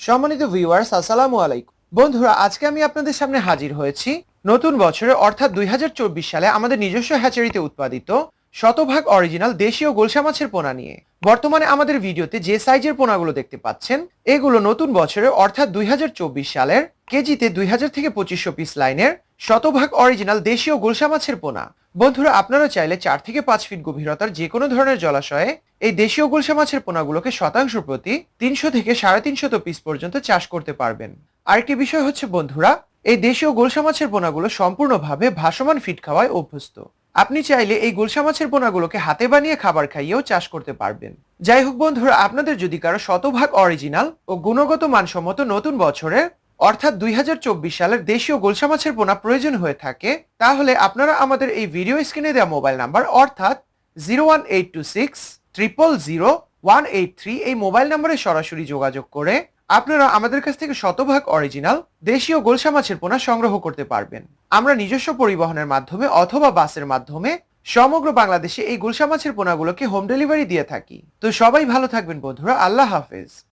সম্মানিত ভিউয়ার্স আসসালামু আলাইকুম। বন্ধুরা, আজকে আমি আপনাদের সামনে হাজির হয়েছি নতুন বছরে, অর্থাৎ দুই সালে আমাদের নিজস্ব হ্যাচারিতে উৎপাদিত শতভাগ অরিজিনাল দেশীয় গোলসা মাছের পোনা নিয়ে। বর্তমানে আমাদের ভিডিওতে যে সাইজের পোনাগুলো দেখতে পাচ্ছেন, এগুলো নতুন বছরে, অর্থাৎ দুই হাজার চব্বিশ সালের কেজিতে দুই হাজার থেকে পঁচিশশো পিস লাইনের শতভাগ অরিজিনাল দেশীয় গোলসা মাছের পোনা। বন্ধুরা, আপনারা চাইলে চার থেকে পাঁচ ফিট গভীরতার যে কোনো ধরনের জলাশয়ে এই দেশীয় গুলশা মাছের পোনাগুলোকে শতাংশ প্রতি তিনশো থেকে সাড়ে তিনশত পিস পর্যন্ত চাষ করতে পারবেন। আরেকটি বিষয় হচ্ছে, বন্ধুরা, এই দেশীয় গুলশা মাছের পোনাগুলো সম্পূর্ণভাবে ভাসমান ফিট খাওয়ায় অভ্যস্ত। আপনি চাইলে এই গুলশা মাছের পোনাগুলোকে হাতে বানিয়ে খাবার খাইয়েও চাষ করতে পারবেন। যাই হোক, বন্ধুরা, আপনাদের যদি কারও শতভাগ অরিজিনাল ও গুণগত মানসম্মত নতুন বছরে অর্থাৎ দুই হাজার চব্বিশ সালের দেশীয় গোলসা মাছের পোনা প্রয়োজন হয়ে থাকে, তাহলে আপনারা আমাদের এই ভিডিও স্ক্রিনে দেওয়া মোবাইল নাম্বার, অর্থাৎ zero one eight two six, triple zero, one eight three, এই মোবাইল নম্বরে সরাসরি যোগাযোগ করে আপনারা আমাদের কাছ থেকে শতভাগ অরিজিনাল দেশীয় গোলসা মাছের পোনা সংগ্রহ করতে পারবেন। আমরা নিজস্ব পরিবহনের মাধ্যমে অথবা বাসের মাধ্যমে সমগ্র বাংলাদেশে এই গুলশা মাছের পোনাগুলোকে হোম ডেলিভারি দিয়ে থাকি। তো সবাই ভালো থাকবেন বন্ধুরা, আল্লাহ হাফেজ।